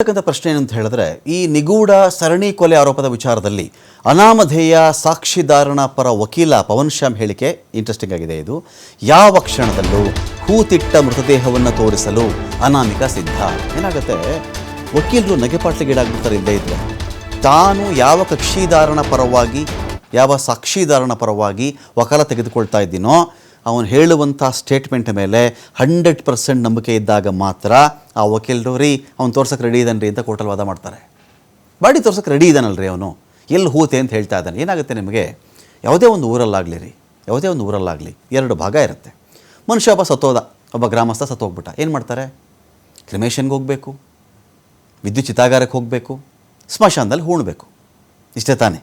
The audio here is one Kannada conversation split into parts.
ಇರ್ತಕ್ಕಂಥ ಪ್ರಶ್ನೆ ಏನಂತ ಹೇಳಿದ್ರೆ, ಈ ನಿಗೂಢ ಸರಣಿ ಕೊಲೆ ಆರೋಪದ ವಿಚಾರದಲ್ಲಿ ಅನಾಮಧೇಯ ಸಾಕ್ಷಿದಾರನ ಪರ ವಕೀಲ ಪವನ್ ಶ್ಯಾಮ್ ಹೇಳಿಕೆ ಇಂಟ್ರೆಸ್ಟಿಂಗ್ ಆಗಿದೆ ಇದು. ಯಾವ ಕ್ಷಣದಲ್ಲೂ ಹೂತಿಟ್ಟ ಮೃತದೇಹವನ್ನು ತೋರಿಸಲು ಅನಾಮಿಕ ಸಿದ್ಧ. ಏನಾಗುತ್ತೆ? ವಕೀಲರು ನಗೆಪಾಟ್ಲಿಗೀಡಾಗ್ಬಿಡ್ತಾರೆ ಇಲ್ಲದೇ ಇದ್ರೆ. ತಾನು ಯಾವ ಕಕ್ಷಿದಾರನ ಪರವಾಗಿ, ಯಾವ ಸಾಕ್ಷಿದಾರನ ಪರವಾಗಿ ವಕಾಲ ತೆಗೆದುಕೊಳ್ತಾ ಇದ್ದೀನೋ ಅವನು ಹೇಳುವಂಥ ಸ್ಟೇಟ್ಮೆಂಟ್ ಮೇಲೆ ಹಂಡ್ರೆಡ್ ಪರ್ಸೆಂಟ್ ನಂಬಿಕೆ ಇದ್ದಾಗ ಮಾತ್ರ ಆ ವಕೀಲರು ರೀ, ಅವ್ನು ತೋರ್ಸಕ್ಕೆ ರೆಡಿ ಇದ್ದಾನೆ ರೀ ಅಂತ ಕೋರ್ಟಲ್ಲಿ ವಾದ ಮಾಡ್ತಾರೆ. ಬಾಡಿ ತೋರ್ಸಕ್ಕೆ ರೆಡಿ ಇದ್ದಾನಲ್ರಿ ಅವನು. ಎಲ್ಲಿ ಹೂತೆ ಅಂತ ಹೇಳ್ತಾ ಇದ್ದಾನೆ. ಏನಾಗುತ್ತೆ ನಿಮಗೆ? ಯಾವುದೇ ಒಂದು ಊರಲ್ಲಾಗಲಿ ರೀ, ಯಾವುದೇ ಒಂದು ಊರಲ್ಲಾಗಲಿ ಎರಡು ಭಾಗ ಇರುತ್ತೆ. ಮನುಷ್ಯ ಒಬ್ಬ ಸತ್ತೋದ, ಒಬ್ಬ ಗ್ರಾಮಸ್ಥ ಸತ್ತೋಗ್ಬಿಟ್ಟ. ಏನು ಮಾಡ್ತಾರೆ? ಕ್ರಿಮೇಷನ್ಗೆ ಹೋಗಬೇಕು ವಿದ್ಯುತ್ ಚಿತಾಗಾರಕ್ಕೆ ಹೋಗಬೇಕು, ಸ್ಮಶಾನದಲ್ಲಿ ಹೂಣಬೇಕು. ಇಷ್ಟೇ ತಾನೇ.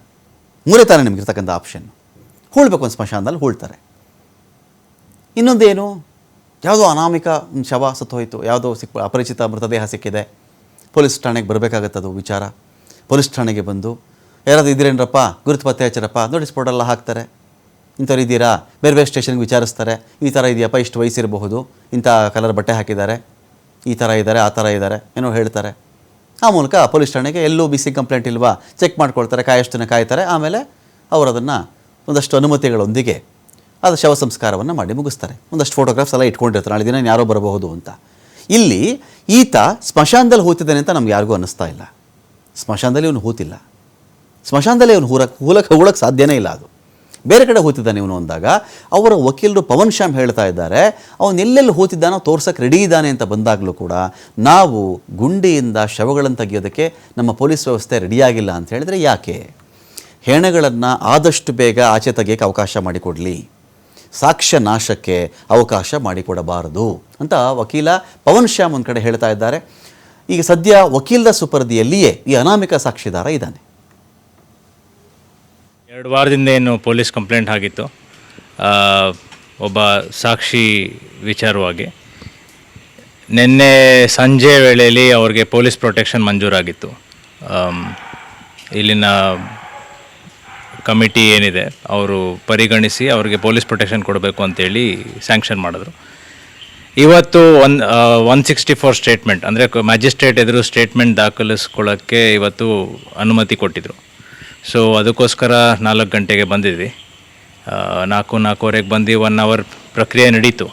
ಮೂರೇ ತಾನೇ ನಿಮಗಿರ್ತಕ್ಕಂಥ ಆಪ್ಷನ್ ಹೂಳ್ಬೇಕು ಒಂದು ಸ್ಮಶಾನದಲ್ಲಿ ಹೂಳ್ತಾರೆ. ಇನ್ನೊಂದೇನು? ಯಾವುದೋ ಅನಾಮಿಕ ಶವ ಸತ್ತೋಯಿತು, ಯಾವುದೋ ಸಿಕ್, ಅಪರಿಚಿತ ಮೃತದೇಹ ಸಿಕ್ಕಿದೆ. ಪೊಲೀಸ್ ಠಾಣೆಗೆ ಬರಬೇಕಾಗತ್ತದು ವಿಚಾರ. ಪೊಲೀಸ್ ಠಾಣೆಗೆ ಬಂದು, ಯಾರಾದ್ರು ಇದ್ದೀರೇನ್ರಪ್ಪ ಗುರುತು ಪತ್ತೆ ಹಚ್ಚರಪ್ಪ? ನೋಟಿಸ್ ಬೋರ್ಡೆಲ್ಲ ಹಾಕ್ತಾರೆ. ಇಂಥವ್ರು ಇದ್ದೀರಾ? ಬೇರೆ ಬೇರೆ ಸ್ಟೇಷನ್ಗೆ ವಿಚಾರಿಸ್ತಾರೆ. ಈ ಥರ ಇದೆಯಪ್ಪ, ಇಷ್ಟು ವಯಸ್ಸಿರಬಹುದು. ಇಂಥ ಕಲರ್ ಬಟ್ಟೆ ಹಾಕಿದ್ದಾರೆ. ಈ ಥರ ಇದ್ದಾರೆ, ಆ ಥರ ಇದ್ದಾರೆ, ಏನೋ ಹೇಳ್ತಾರೆ. ಆ ಮೂಲಕ ಪೊಲೀಸ್ ಠಾಣೆಗೆ ಎಲ್ಲೂ ಬಿಸಿ ಕಂಪ್ಲೇಂಟ್ ಇಲ್ವಾ? ಚೆಕ್ ಮಾಡ್ಕೊಳ್ತಾರೆ ಕಾಯಷ್ಟು ಕಾಯ್ತಾರೆ. ಆಮೇಲೆ ಅವರು ಅದನ್ನು ಒಂದಷ್ಟು ಅನುಮತಿಗಳೊಂದಿಗೆ ಅದು ಶವ ಸಂಸ್ಕಾರವನ್ನು ಮಾಡಿ ಮುಗಿಸ್ತಾರೆ. ಒಂದಷ್ಟು ಫೋಟೋಗ್ರಾಫ್ಸ್ ಎಲ್ಲ ಇಟ್ಕೊಂಡಿರ್ತಾರೆ. ನಾಳೆ ದಿನ ಯಾರೋ ಬರಬಹುದು ಅಂತ. ಇಲ್ಲಿ ಈತ ಸ್ಮಶಾನದಲ್ಲಿ ಹೂತಿದ್ದಾನೆ ಅಂತ ನಮ್ಗೆ ಯಾರಿಗೂ ಅನ್ನಿಸ್ತಾ ಇಲ್ಲ. ಸ್ಮಶಾನದಲ್ಲಿ ಇವನು ಹೂತಿಲ್ಲ. ಸ್ಮಶಾನದಲ್ಲಿ ಇವನು ಹೂರಕ್ಕೆ ಹೂಲಕ್ಕೆ ಹೂಳಕ್ಕೆ ಸಾಧ್ಯನೇ ಇಲ್ಲ ಅದು. ಬೇರೆ ಕಡೆ ಹೂತಿದ್ದಾನೆ ಇವನು ಅಂದಾಗ, ಅವರ ವಕೀಲರು ಪವನ್ ಶ್ಯಾಮ್ ಹೇಳ್ತಾ ಇದ್ದಾರೆ, ಅವನು ಎಲ್ಲೆಲ್ಲಿ ಹೂತಿದ್ದಾನೋ ತೋರ್ಸಕ್ಕೆ ರೆಡಿ ಇದ್ದಾನೆ ಅಂತ ಬಂದಾಗಲೂ ಕೂಡ ನಾವು ಗುಂಡಿಯಿಂದ ಶವಗಳನ್ನು ತೆಗೆಯೋದಕ್ಕೆ ನಮ್ಮ ಪೊಲೀಸ್ ವ್ಯವಸ್ಥೆ ರೆಡಿಯಾಗಿಲ್ಲ ಅಂತ ಹೇಳಿದರೆ ಯಾಕೆ? ಹೆಣಗಳನ್ನು ಆದಷ್ಟು ಬೇಗ ಆಚೆ ತೆಗೆಯೋಕ್ಕೆ ಅವಕಾಶ ಮಾಡಿಕೊಡಲಿ. ಸಾಕ್ಷ್ಯ ನಾಶಕ್ಕೆ ಅವಕಾಶ ಮಾಡಿಕೊಡಬಾರದು ಅಂತ ವಕೀಲ ಪವನ್ ಶ್ಯಾಮ್ ಒಂದು ಕಡೆ ಹೇಳ್ತಾ ಇದ್ದಾರೆ. ಈಗ ಸದ್ಯ ವಕೀಲರ ಸುಪರ್ದಿಯಲ್ಲಿಯೇ ಈ ಅನಾಮಿಕ ಸಾಕ್ಷಿದಾರ ಇದ್ದಾನೆ. ಎರಡು ವಾರದಿಂದ ಏನು ಪೊಲೀಸ್ ಕಂಪ್ಲೇಂಟ್ ಆಗಿತ್ತು. ಒಬ್ಬ ಸಾಕ್ಷಿ ವಿಚಾರವಾಗಿ. ನಿನ್ನೆ ಸಂಜೆ ವೇಳೆಯಲ್ಲಿ ಅವ್ರಿಗೆ ಪೊಲೀಸ್ ಪ್ರೊಟೆಕ್ಷನ್ ಮಂಜೂರಾಗಿತ್ತು. ಇಲ್ಲಿನ ಕಮಿಟಿ ಏನಿದೆ, ಅವರು ಪರಿಗಣಿಸಿ ಅವರಿಗೆ ಪೊಲೀಸ್ ಪ್ರೊಟೆಕ್ಷನ್ ಕೊಡಬೇಕು ಅಂತೇಳಿ ಸ್ಯಾಂಕ್ಷನ್ ಮಾಡಿದ್ರು. ಇವತ್ತು one one sixty four statement ಅಂದರೆ ಮ್ಯಾಜಿಸ್ಟ್ರೇಟ್ ಎದುರು ಸ್ಟೇಟ್ಮೆಂಟ್ ದಾಖಲಿಸ್ಕೊಳ್ಳೋಕ್ಕೆ ಇವತ್ತು ಅನುಮತಿ ಕೊಟ್ಟಿದ್ದರು ಸೊ ಅದಕ್ಕೋಸ್ಕರ ನಾಲ್ಕು ಗಂಟೆಗೆ ಬಂದಿದ್ವಿ. ನಾಲ್ಕು, ನಾಲ್ಕೂವರೆಗೆ ಬಂದು ಒನ್ ಅವರ್ ಪ್ರಕ್ರಿಯೆ ನಡೀತು.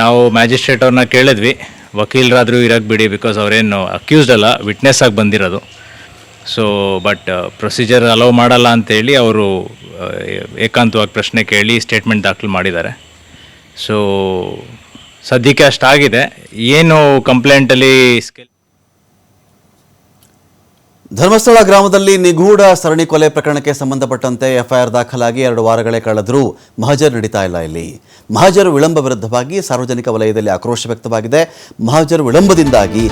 ನಾವು ಮ್ಯಾಜಿಸ್ಟ್ರೇಟ್ ಅವ್ರನ್ನ ಕೇಳಿದ್ವಿ. ವಕೀಲರಾದರೂ ಇರಕ್ಕೆ ಬಿಡಿ ಬಿಕಾಸ್ ಅವರೇನು ಅಕ್ಯೂಸ್ಡ್ ಅಲ್ಲ ವಿಟ್ನೆಸ್ ಆಗಿ ಬಂದಿರೋದು. ಸೊ ಬಟ್ ಪ್ರೊಸೀಜರ್ ಅಲೌ ಮಾಡಲ್ಲ ಅಂತೇಳಿ ಅವರು ಏಕಾಂತವಾಗಿ ಪ್ರಶ್ನೆ ಕೇಳಿ ಸ್ಟೇಟ್ಮೆಂಟ್ ದಾಖಲು ಮಾಡಿದ್ದಾರೆ. ಸೊ ಸದ್ಯಕ್ಕೆ ಅಷ್ಟಾಗಿದೆ. ಏನು ಕಂಪ್ಲೇಂಟಲ್ಲಿ ಧರ್ಮಸ್ಥಳ ಗ್ರಾಮದಲ್ಲಿ ನಿಗೂಢ ಸರಣಿ ಕೊಲೆ ಪ್ರಕರಣಕ್ಕೆ ಸಂಬಂಧಪಟ್ಟಂತೆ ಎಫ್ಐಆರ್ ದಾಖಲಾಗಿ ಎರಡು ವಾರಗಳೇ ಕಳೆದರೂ ಮಹಜರ್ ನಡೀತಾ ಇಲ್ಲ ಇಲ್ಲಿ. ಮಹಜರ್ ವಿಳಂಬ ವಿರುದ್ಧವಾಗಿ ಸಾರ್ವಜನಿಕ ವಲಯದಲ್ಲಿ ಆಕ್ರೋಶ ವ್ಯಕ್ತವಾಗಿದೆ. ಮಹಜರ್ ವಿಳಂಬದಿಂದಾಗಿ